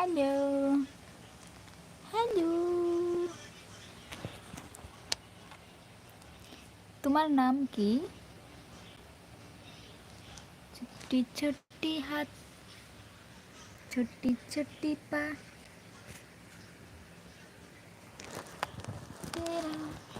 Halo. Halo. Tumal nam ki? Cuti-cuti hat. Cuti-cuti pa. Tera.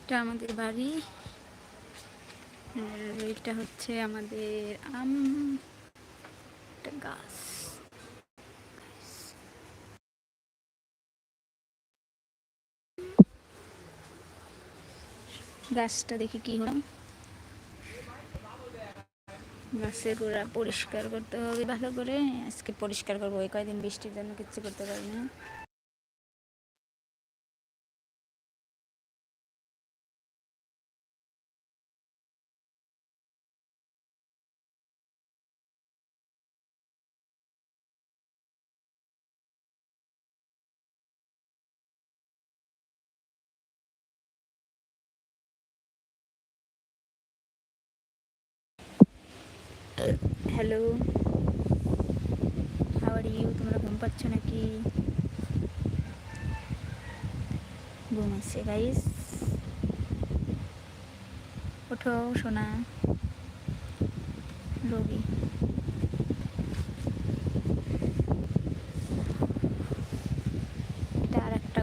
এটা আমাদের বাড়ি। আর এটা হচ্ছে আমাদের আম। গাছ। গাছটা দেখি কি হলাম গাছের গোড়া পরিষ্কার করতে হবে ভালো করে। আজকে পরিষ্কার করব। ওই কয়দিন বৃষ্টির জন্য কিচ্ছু করতে পারি না। হ্যালো হাওয়ার ইউ তোমরা ঘুম পাচ্ছ নাকি? ঘুমাইছে গাইস ওঠো, সোনা। রবি।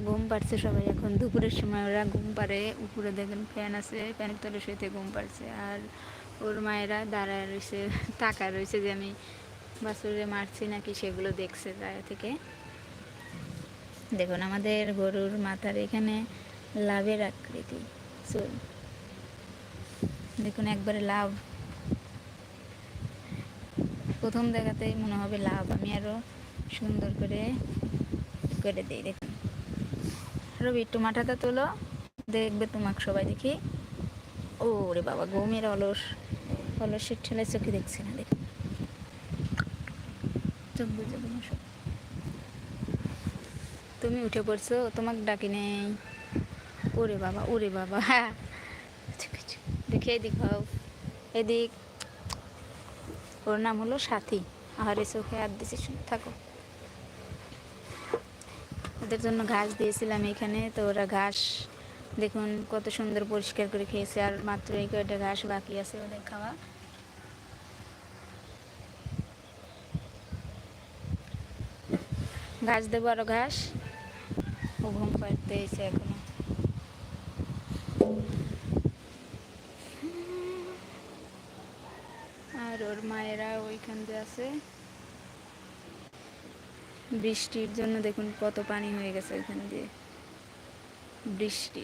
ঘুম পাড়ছে সবাই। এখন দুপুরের সময় ওরা ঘুম পাড়ে। উপরে দেখেন ফ্যান আছে। ফ্যানের তলে শুয়েতে ঘুম পাড়ছে। আর ওর মায়েরা দাঁড়ায় রয়েছে টাকা রয়েছে যে আমি বাছুরে মারছি নাকি সেগুলো দেখছে দাঁড়া থেকে। দেখুন, আমাদের গরুর মাথার এখানে লাভের আকৃতি। চুল দেখুন, একবারে লাভ। প্রথম দেখাতেই মনে হবে লাভ। আমি আরও সুন্দর করে করে দিই, দেখুন। রবি, একটু মাথাটা তোলো। দেখবে তোমাকে সবাই দেখি। ও রে বাবা, ঘুমের অলস। অলসের ঠেলায় চোখে দেখছি না দেখুন চোখ বুঝে তুমি উঠে পড়ছো, তোমাকে ডাকি নেই। ওরে বাবা ওরে বাবা। দেখে এদিক হও। এদিক। ওর নাম হলো সাথী। আহারে চোখে আর দিছি থাকো। ওদের জন্য ঘাস দিয়েছিলাম এখানে, তো ওরা ঘাস দেখুন, কত সুন্দর পরিষ্কার করে খেয়েছে, আর মাত্র এই কয়টা ঘাস বাকি আছে ওদের খাওয়া। ঘাস দেবো আরও ঘাস। ও ঘুম পাড়তে এসে এখনও। আর ওর মায়েরা ওইখান দিয়ে আছে। বৃষ্টির জন্য দেখুন কত পানি হয়ে গেছে ওইখান দিয়ে। বৃষ্টি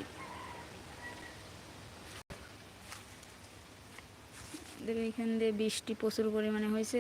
দেখুন এখান দিয়ে বৃষ্টি প্রচুর পরিমাণে হয়েছে।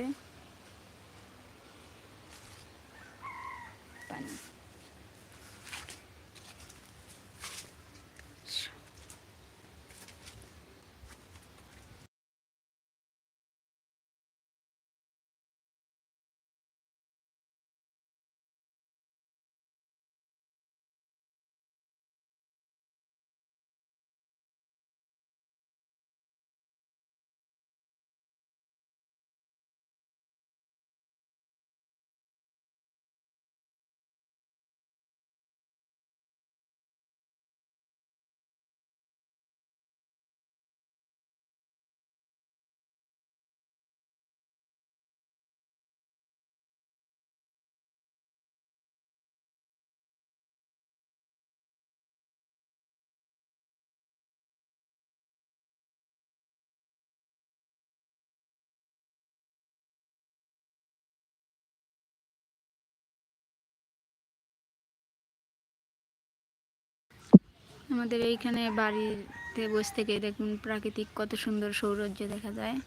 আমাদের এইখানে বাড়িতে বসে থেকে দেখুন প্রাকৃতিক কত সুন্দর সৌন্দর্য দেখা যায়।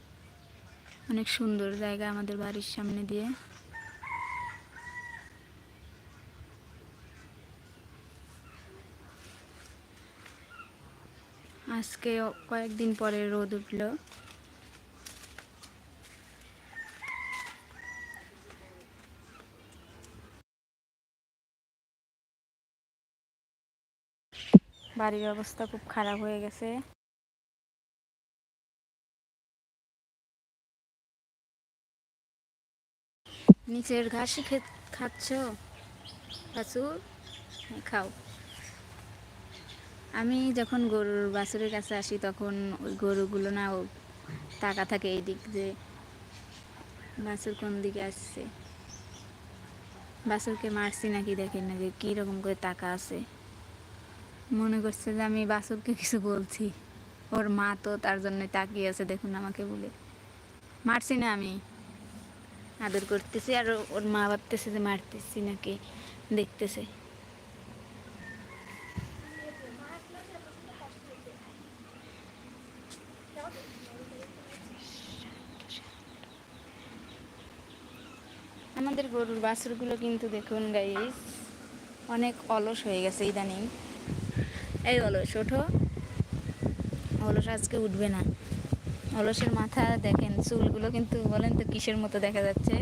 অনেক সুন্দর জায়গা আমাদের বাড়ির সামনে দিয়ে। আজকে কয়েকদিন পরে রোদ উঠল। বাড়ির অবস্থা খুব খারাপ হয়ে গেছে। নিচের ঘাস খে খাচ্ছ? বাছুর? হ্যাঁ, খাও। আমি যখন গরুর বাছুরের কাছে আসি তখন ওই গরুগুলো না তাকা থাকে এই দিক যে বাছুর কোন দিকে আসছে। বাছুরকে মারছি নাকি দেখেন না যে কীরকম করে তাকা আছে। মনে করছে যে আমি বাছুরকে কিছু বলছি। ওর মা তো তার জন্য তাকিয়ে আছে, দেখুন আমাকে বলে। মারছি না আমি। আদর করতেছি আর ওর মা ভাবতেছে যে মারতেছি নাকি, দেখতেছে। আমাদের গরুর বাছুরগুলো কিন্তু দেখুন গাইস অনেক অলস হয়ে গেছে ইদানিং। এই অলস ওঠো অলস আজকে উঠবে না। অলসের মাথা, দেখেন, চুলগুলো কিন্তু, বলেন তো, কিসের মতো দেখা যাচ্ছে?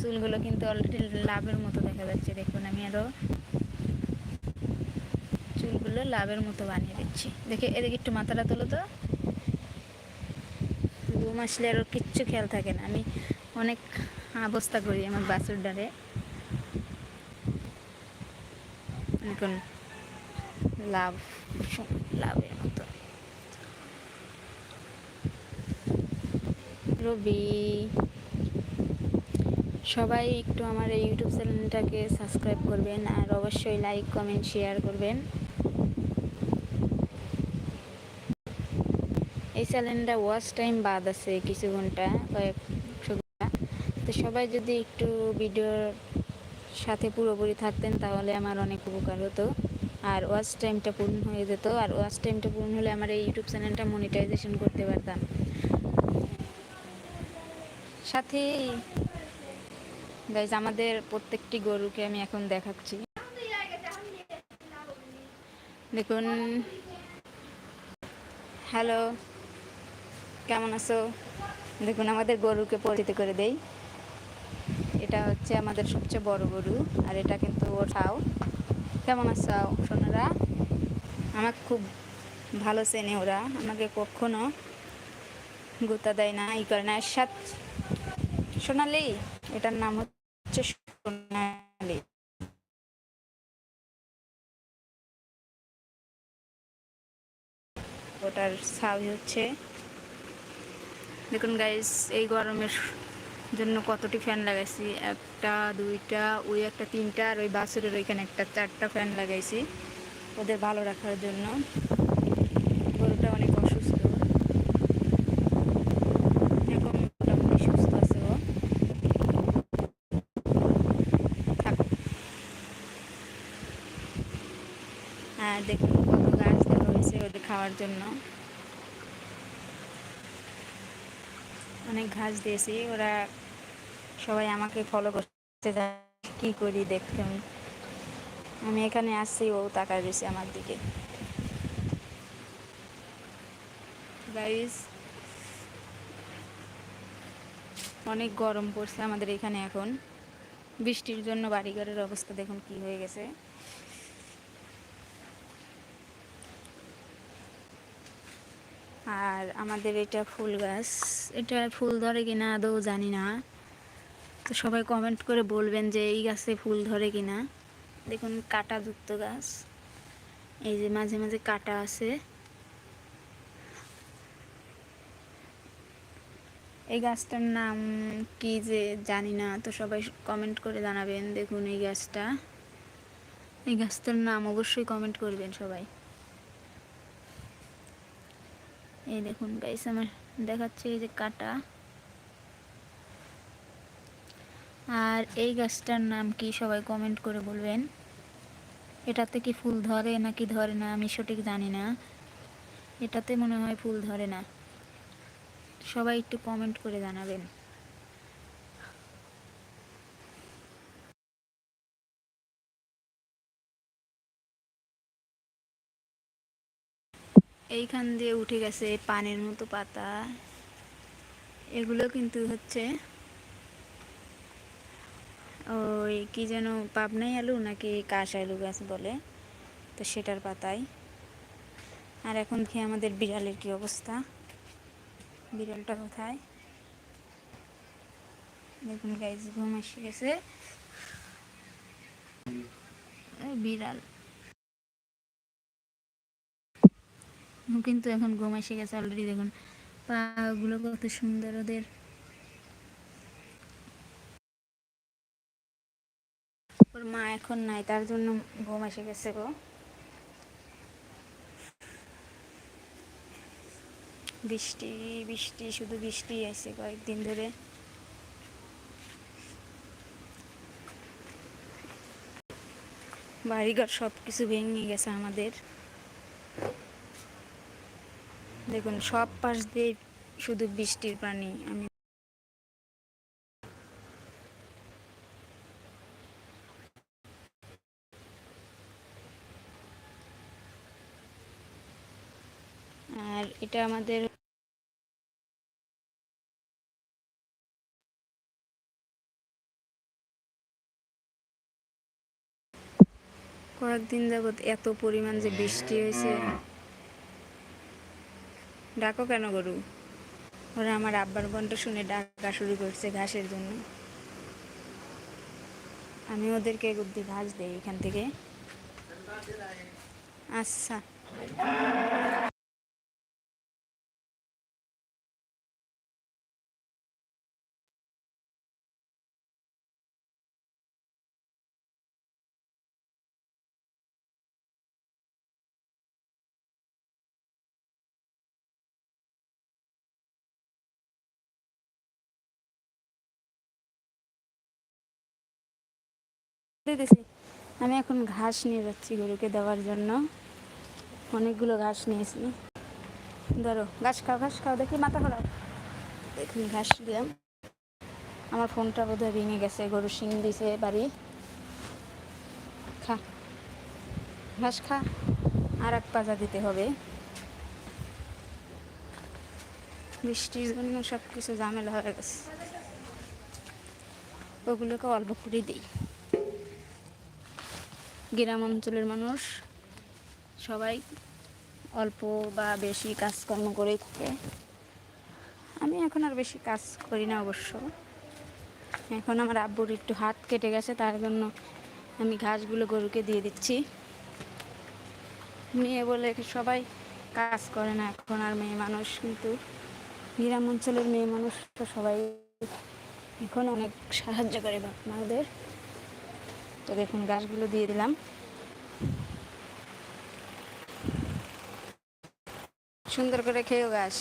চুলগুলো কিন্তু অলরেডি লাভের মতো দেখা যাচ্ছে। দেখুন, আমি আরও চুলগুলো লাভের মতো বানিয়ে দিচ্ছি। দেখে, এদিকে একটু মাথাটা তোলো তো। ঘুম আসলে আরও কিচ্ছু খেয়াল থাকে না। আমি অনেক অবস্থা করি আমার বাছুর ডারে এখন লাভ লাভের মতো। রবি, সবাই একটু আমার এই ইউটিউব চ্যানেলটাকে সাবস্ক্রাইব করবেন আর অবশ্যই লাইক কমেন্ট শেয়ার করবেন। এই চ্যানেলটা ওয়াচ টাইম বাদ আছে কিছু ঘণ্টা কয়েকশো তো সবাই যদি একটু ভিডিওর সাথে পুরোপুরি থাকতেন তাহলে আমার অনেক উপকার হতো। আর ওয়াচ টাইমটা পূর্ণ হয়ে যেত। আর ওয়াচ টাইমটা পূর্ণ হলে আমার এই ইউটিউব চ্যানেলটা মনিটাইজেশন করতে পারতাম। সাথে গাইজ আমাদের প্রত্যেকটি গরুকে আমি এখন দেখাচ্ছি। দেখুন। হ্যালো কেমন আছো? দেখুন, আমাদের গরুকে পরিচিত করে দেই। এটা হচ্ছে আমাদের সবচেয়ে বড় গরু, আর এটা কিন্তু ওর খাও কেমন আছো সোনারা? আমাকে খুব ভালো চেনে ওরা। আমাকে কখনো গুতা দেয় না, ই করে না। সাত সোনালি, এটার নাম হচ্ছে সোনালি। ওটার ছাউই হচ্ছে দেখুন গাইস এই গরমের জন্য কতটি ফ্যান লাগাইছি? একটা, দুইটা, ওই একটা, তিনটা, আর ওই বাছুরের ওইখানে একটা, চারটা ফ্যান লাগাইছি ওদের ভালো রাখার জন্য। গরুটা অনেক অসুস্থ। এখন মোটামুটি সুস্থ আছে ও। আর দেখুন কত গাছ হয়েছে ওদের খাওয়ার জন্য। অনেক ঘাস দিয়েছি। ওরা সবাই আমাকে ফলো করতে কি করি দেখতে। আমি। আমি এখানে আসছি, ও তাকায় রয়েছে আমার দিকে। গাইস অনেক গরম পড়ছে আমাদের এখানে এখন। বৃষ্টির জন্য বাড়িঘরের অবস্থা দেখুন কি হয়ে গেছে। আর আমাদের এটা ফুল গাছ। এটা ফুল ধরে কিনা আদৌ জানি না। তো সবাই কমেন্ট করে বলবেন যে এই গাছে ফুল ধরে কিনা। দেখুন কাটা যুক্ত গাছ। এই যে মাঝে মাঝে কাটা আছে। এই গাছটার নাম কি যে জানি না, তো সবাই কমেন্ট করে জানাবেন। দেখুন এই গাছটা। এই গাছটার নাম অবশ্যই কমেন্ট করবেন সবাই। এই দেখুন গাইস আমার দেখাচ্ছে এই যে কাটা। আর এই গাছটার নাম কি সবাই কমেন্ট করে বলবেন। এটাতে কি ফুল ধরে নাকি ধরে না, আমি সঠিক জানি না। এটাতে মনে হয় ফুল ধরে না। সবাই একটু কমেন্ট করে জানাবেন। এইখান দিয়ে উঠে গেছে পানের মতো পাতা। এগুলো কিন্তু হচ্ছে ওই কি যেন পাবনাই আলু নাকি কাশ আলু গাছ বলে, তো সেটার পাতায়। আর এখন খেয়ে আমাদের বিড়ালের কি অবস্থা। বিড়ালটা কোথায়? দেখুন গাইজ ঘুম এসে গেছে। বিড়াল। কিন্তু এখন ঘুম এসে গেছে অলরেডি দেখুন। পাগুলো কত সুন্দর ওদের। ওর মা এখন নাই, তার জন্য ঘুম এসে গেছে গো। বৃষ্টি বৃষ্টি, শুধু বৃষ্টি আছে কয়েকদিন ধরে। বাড়িঘর সব কিছু ভেঙে গেছে আমাদের। দেখুন, সব পাশ দিয়ে শুধু বৃষ্টির পানি, আমি আর এটা আমাদের কয়েকদিন যাবৎ এত পরিমাণ যে বৃষ্টি হয়েছে। ডাকো কেন গরু? ওরা আমার আব্বার কণ্ঠ শুনে ডাকা শুরু করছে ঘাসের জন্য। আমি ওদেরকে বুদ্ধি ঘাস দেই এখান থেকে। আচ্ছা। দিতেছি। আমি এখন ঘাস নিয়ে যাচ্ছি গরুকে দেওয়ার জন্য। অনেকগুলো ঘাস নিয়েছি ধরো, ঘাস খাও ঘাস খাও, দেখি মাথা ঘোরাও। দেখুন ঘাস দিলাম। আমার ফোনটা বোধহয় ভেঙে গেছে, গরু শিং দিছে বাড়ি। খা, ঘাস খা, আর এক পাজা দিতে হবে। বৃষ্টির জন্য সব কিছু ঝামেলা হয়ে গেছে। ওগুলোকে অল্প করে দিই। গ্রাম অঞ্চলের মানুষ। সবাই অল্প বা বেশি কাজকর্ম করেই থাকে। আমি এখন আর বেশি কাজ করি না অবশ্য। এখন আমার আব্বুর একটু হাত কেটে গেছে, তার জন্য আমি ঘাসগুলো গরুকে দিয়ে দিচ্ছি। মেয়ে বলে সবাই কাজ করে না, এখন আর মেয়ে মানুষ, কিন্তু গ্রাম অঞ্চলের মেয়ে মানুষ তো সবাই এখন অনেক সাহায্য করে বাপ মাদের তো দেখুন ঘাসগুলো দিয়ে দিলাম। সুন্দর করে খেয়েও ঘাস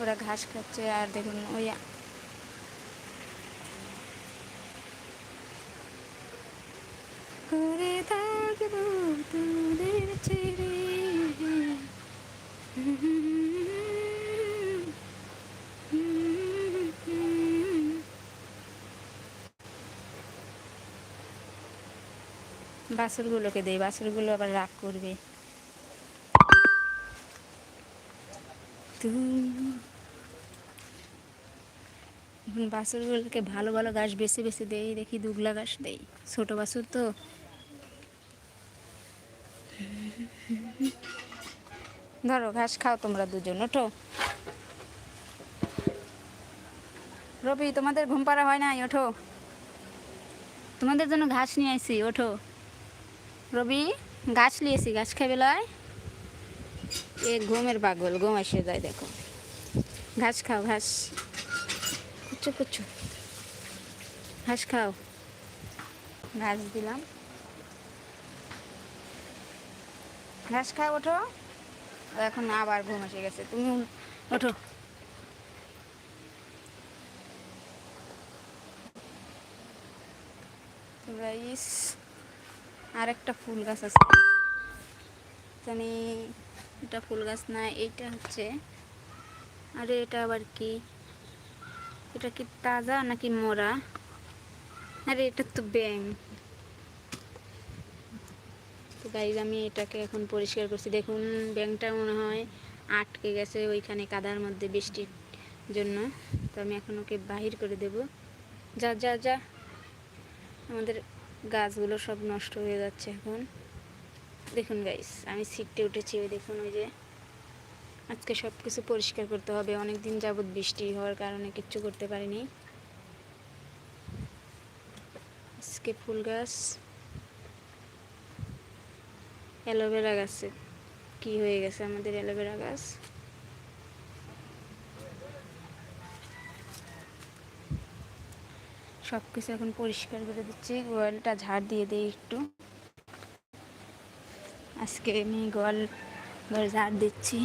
ওরা ঘাস খাচ্ছে, আর দেখুন, ওই করে থাকব বাছুরগুলোকে দেই বাছুরগুলো আবার রাগ করবে। এখন বাছুরগুলোকে ভালো ভালো ঘাস বেছে বেছে দেই, দেখি দুগলা ঘাস দেই। ছোট বাছুর তো। ধরো, ঘাস খাও তোমরা দুজন, ওঠো। রবি, তোমাদের ঘুম পাড়া হয় নাই, ওঠো। তোমাদের জন্য ঘাস নিয়ে আসি ওঠো। রবি গাছ নিয়েছি গাছ খাবে লয়। এ ঘুমের পাগল ঘুম এসে যায় দেখো। ঘাস খাও ঘাস। কুচু কুচু। ঘাস খাও। ঘাস দিলাম। ঘাস খাও ওঠো। এখন আবার ঘুম এসে গেছে। তুমি ওঠো। রাইস আর একটা ফুল গাছ আছে। জানি এটা ফুল গাছ না, এইটা হচ্ছে। আরে এটা আবার কি? এটা কি তাজা নাকি মোরা? আরে এটা তো ব্যাং তো গাইজ আমি এটাকে এখন পরিষ্কার করছি। দেখুন ব্যাংটা মনে হয় আটকে গেছে ওইখানে কাদার মধ্যে বৃষ্টির জন্য। তো আমি এখন ওকে বাহির করে দেব। যা যা যা। আমাদের গাছগুলো সব নষ্ট হয়ে যাচ্ছে এখন। দেখুন গাইস আমি সিটটে উঠেছি, ওই দেখুন ওই যে আজকে সব কিছু পরিষ্কার করতে হবে। অনেক দিন যাবৎ বৃষ্টি হওয়ার কারণে কিচ্ছু করতে পারিনি। আজকে ফুল গাছ। অ্যালোভেরা গাছে। কি হয়ে গেছে আমাদের অ্যালোভেরা গাছ? সব কিছু এখন পরিষ্কার করে দিচ্ছি। গোয়ালটা ঝাড় দিয়ে দিই একটু। আজকে আমি গোয়াল ঝাড় দিচ্ছি।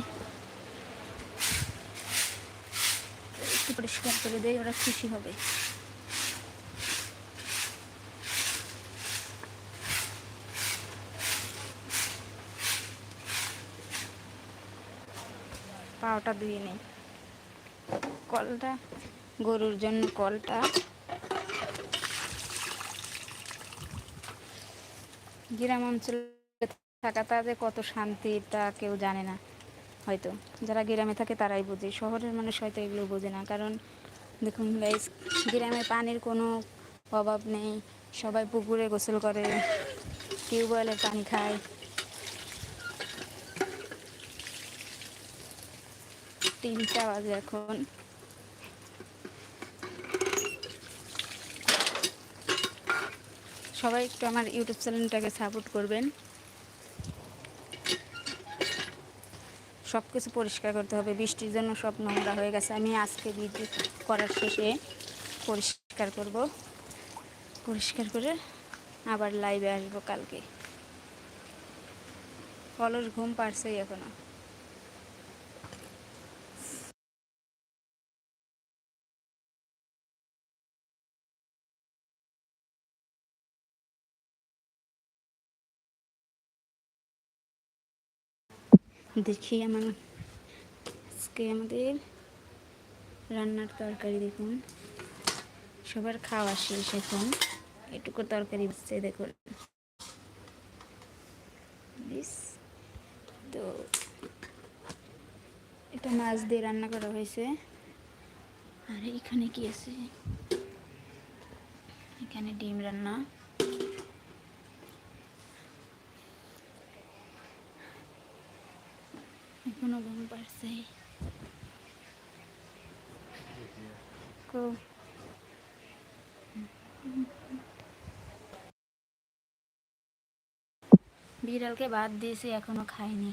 একটু পরিষ্কার করে দেই, ওরা খুশি হবে। পাওটা ধুয়ে নেই। কলটা, গরুর জন্য কলটা। গ্রাম অঞ্চলে থাকাটা যে কত শান্তি তা কেউ জানে না। হয়তো যারা গ্রামে থাকে তারাই বোঝে। শহরের মানুষ হয়তো এগুলো বোঝে না। কারণ দেখুন গাইজ গ্রামে পানির কোনো অভাব নেই। সবাই পুকুরে গোসল করে। টিউবওয়েলের পানি খায়। তিনটা বাজে এখন। সবাই একটু আমার ইউটিউব চ্যানেলটাকে সাপোর্ট করবেন। সব কিছু পরিষ্কার করতে হবে, বৃষ্টির জন্য সব নোংরা হয়ে গেছে। আমি আজকে বিদ্যুৎ করার শেষে পরিষ্কার করব। পরিষ্কার করে আবার লাইভে আসব কালকে। অলস ঘুম পারছেই এখনও। দেখি আমার আজকে আমাদের রান্নার তরকারি দেখুন সবার খাওয়া শেষ এখন এটুকু তরকারি বসছে দেখুন তো এটা মাছ দিয়ে রান্না করা হয়েছে আর এখানে কি আছে এখানে ডিম রান্না ঘুম পারছে কো। বিড়ালকে ভাত দিয়েছি এখনও খাইনি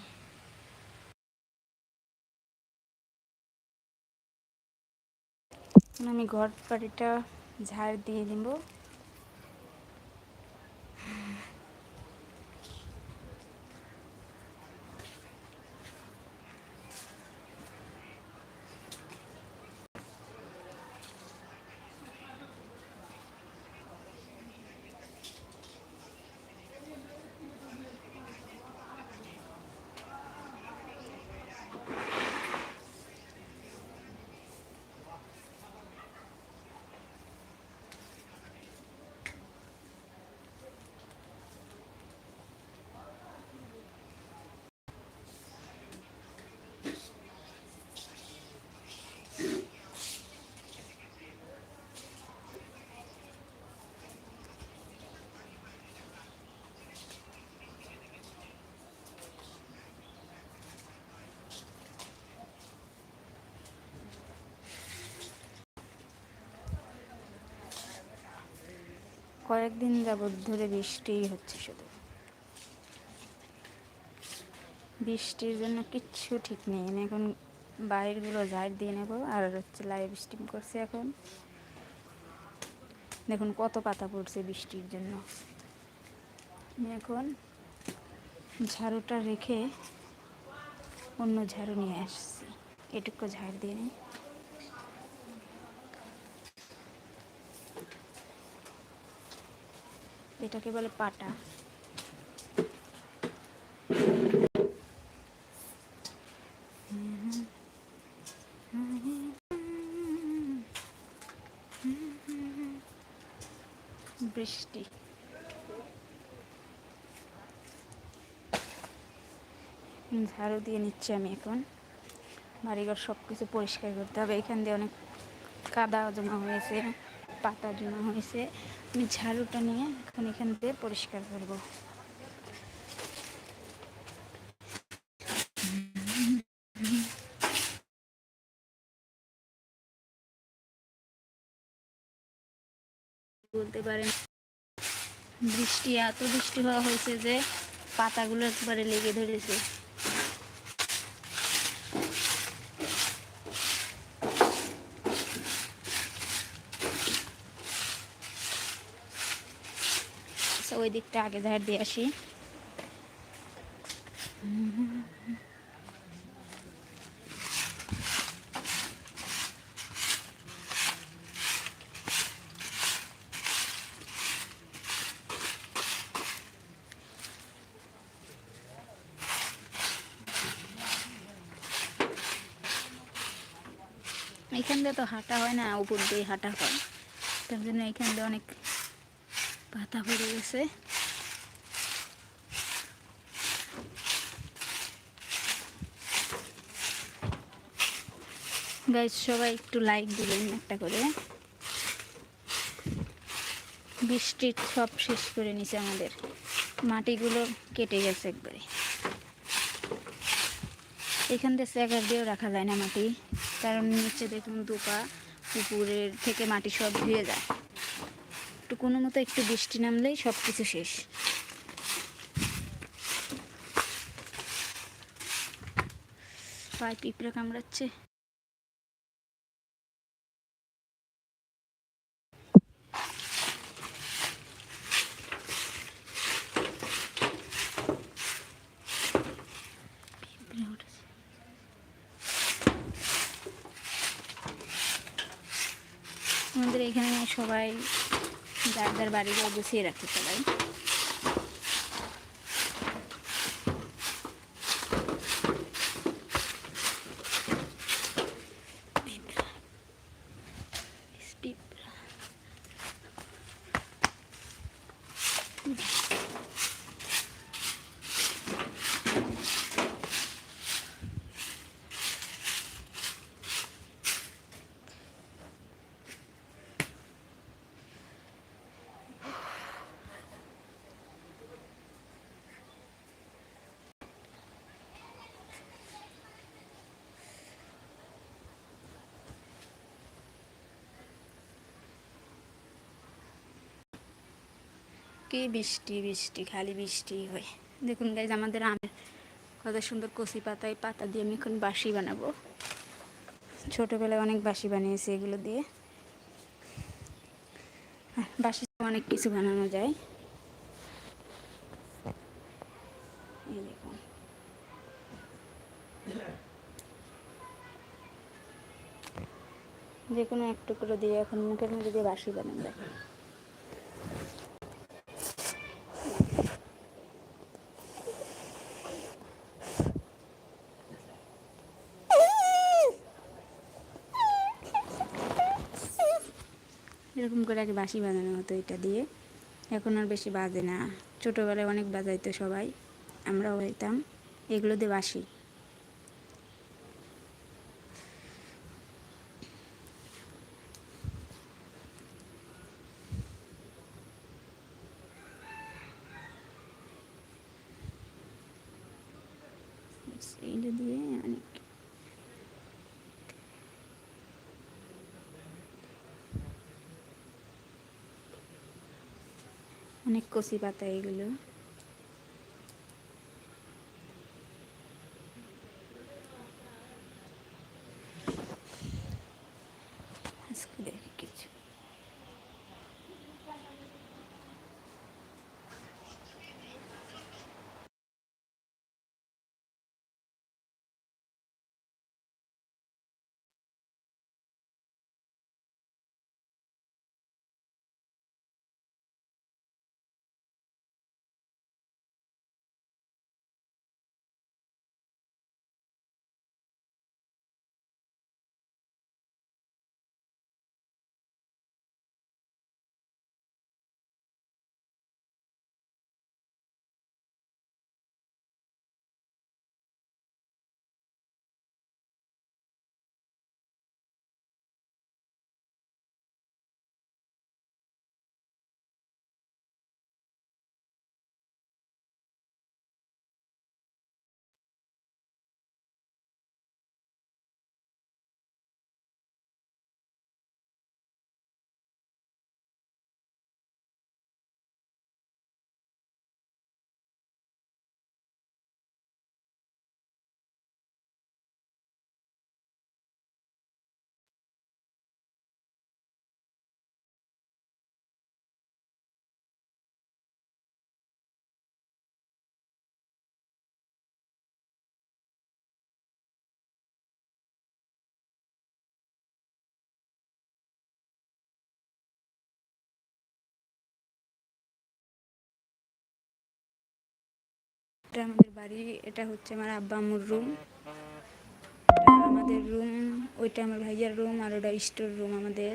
আমি ঘর বাড়িটা ঝাড় দিয়ে দিব। কয়েকদিন যাবৎ ধরে বৃষ্টিই হচ্ছে শুধু। বৃষ্টির জন্য কিচ্ছু ঠিক নেই। আমি এখন বাইরগুলো ঝাড় দিয়ে নেব আর হচ্ছে লাইভ স্ট্রিম করছে এখন। দেখুন কত পাতা পড়ছে বৃষ্টির জন্য। এখন ঝাড়ুটা রেখে অন্য ঝাড়ু নিয়ে আসছি। এটুকু ঝাড় দিয়ে নিই। এটাকে বলে পাটা। বৃষ্টি। ঝাড়ু দিয়ে নিচ্ছি আমি এখন। বাড়িঘর সব কিছু পরিষ্কার করতে হবে। এখান দিয়ে অনেক কাদা জমা হয়েছে, পাতা জমা হয়েছে। আমি ঝাড়ুটা নিয়ে এখন এখান দিয়ে পরিষ্কার করব। বলতে পারেন, বৃষ্টি, এত বৃষ্টি হওয়া হয়েছে যে পাতাগুলো একবারে লেগে ধরেছে। ওই দিকটা আগে ধার দিয়ে আসি। এখান দিয়ে তো হাঁটা হয় না, উপর দিয়ে হাঁটা হয়। তার জন্য এখান দিয়ে অনেক পাতা পড়ে গেছে। গাইজ সবাই একটু লাইক দিলেন একটা করে। বৃষ্টি সব শেষ করে নিছে আমাদের। মাটিগুলো কেটে গেছে একবারে। এখান থেকে স্যাগার দিয়েও রাখা যায় না মাটি। কারণ নিচে দেখুন দোপা, পুকুরের থেকে মাটি সব ধুয়ে যায়। একটু কোনো মতো একটু বৃষ্টি নামলেই সব কিছু শেষ। পায়ে পিঁপড়ে কামড়াচ্ছে। আমাদের এখানে সবাই যার যার বাড়িঘর গুছিয়ে রাখে পিঁপড়া। ইস, পিঁপড়া। কি বৃষ্টি বৃষ্টি, খালি বৃষ্টি হয়। দেখুন গাইজ আমাদের আমের কত সুন্দর কচি পাতায় পাতা দিয়ে আমি এখন বাসি বানাবো। ছোটোবেলায় অনেক বাসি বানিয়েছি এগুলো দিয়ে। বাসি অনেক কিছু বানানো যায়। এই দেখুন। যে কোনো এক টুকরো দিয়ে এখন মুখের মধ্যে দিয়ে বাসি বানানো যায়। করে আগে বাঁশি বাজানো হতো এটা দিয়ে। এখন আর বেশি বাজে না। ছোটোবেলায় অনেক বাজাইতো সবাই। আমরাও বাজাইতাম। এগুলো দিয়ে বাসি এইটা দিয়ে অনেক কচি পাতা এগুলো। এটা আমাদের বাড়ি, এটা হচ্ছে আমার আব্বা আম্মুর রুম আমাদের রুম ওইটা আমার ভাইয়ার রুম আর ওটা স্টোর রুম আমাদের।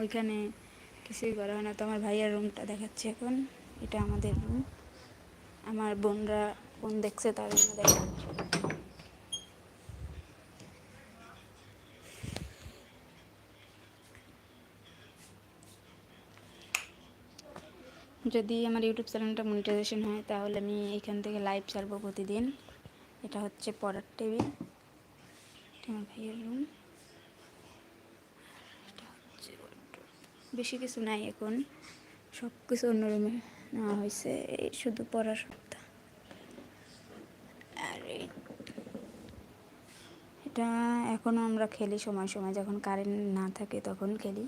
ওইখানে কিছুই করা হয় না। তো আমার ভাইয়ার রুমটা দেখাচ্ছে এখন। এটা আমাদের রুম আমার বোনরা বোন দেখছে, তার জন্য যদি আমার ইউটিউব চ্যানেলটা মনিটাইজেশন হয়, তাহলে আমি এখান থেকে লাইভ ছাড়বো প্রতিদিন। এটা হচ্ছে পড়ার টেবিল রুম এটা হচ্ছে বেশি কিছু নাই এখন। সব কিছু অন্য রুমে নেওয়া হয়েছে। এই শুধু পড়ার আর এটা এখনও আমরা খেলি সময় সময়। যখন কারেন্ট না থাকে তখন খেলি।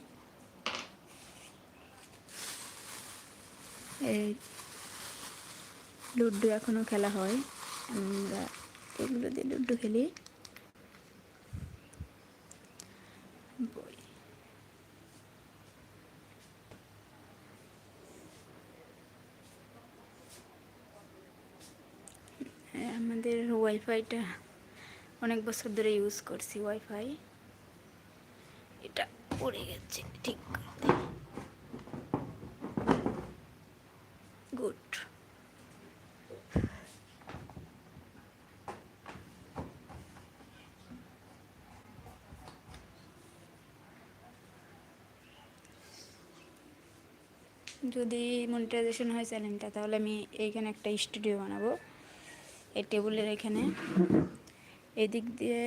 এই লুডো এখনও খেলা হয়। আমরা এগুলো দিয়ে লুডো খেলি। হ্যাঁ, আমাদের ওয়াইফাইটা অনেক বছর ধরে ইউজ করছি ওয়াইফাই। এটা পড়ে গেছে ঠিক। করতে গুড যদি মনিটাইজেশন হয় চ্যানেলটা তাহলে আমি এইখানে একটা স্টুডিও বানাবো। এই টেবিলের এখানে। এদিক দিয়ে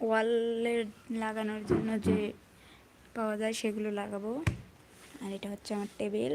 ওয়ালে লাগানোর জন্য যে পাওয়া যায় সেগুলো লাগাবো। আর এটা হচ্ছে আমার টেবিল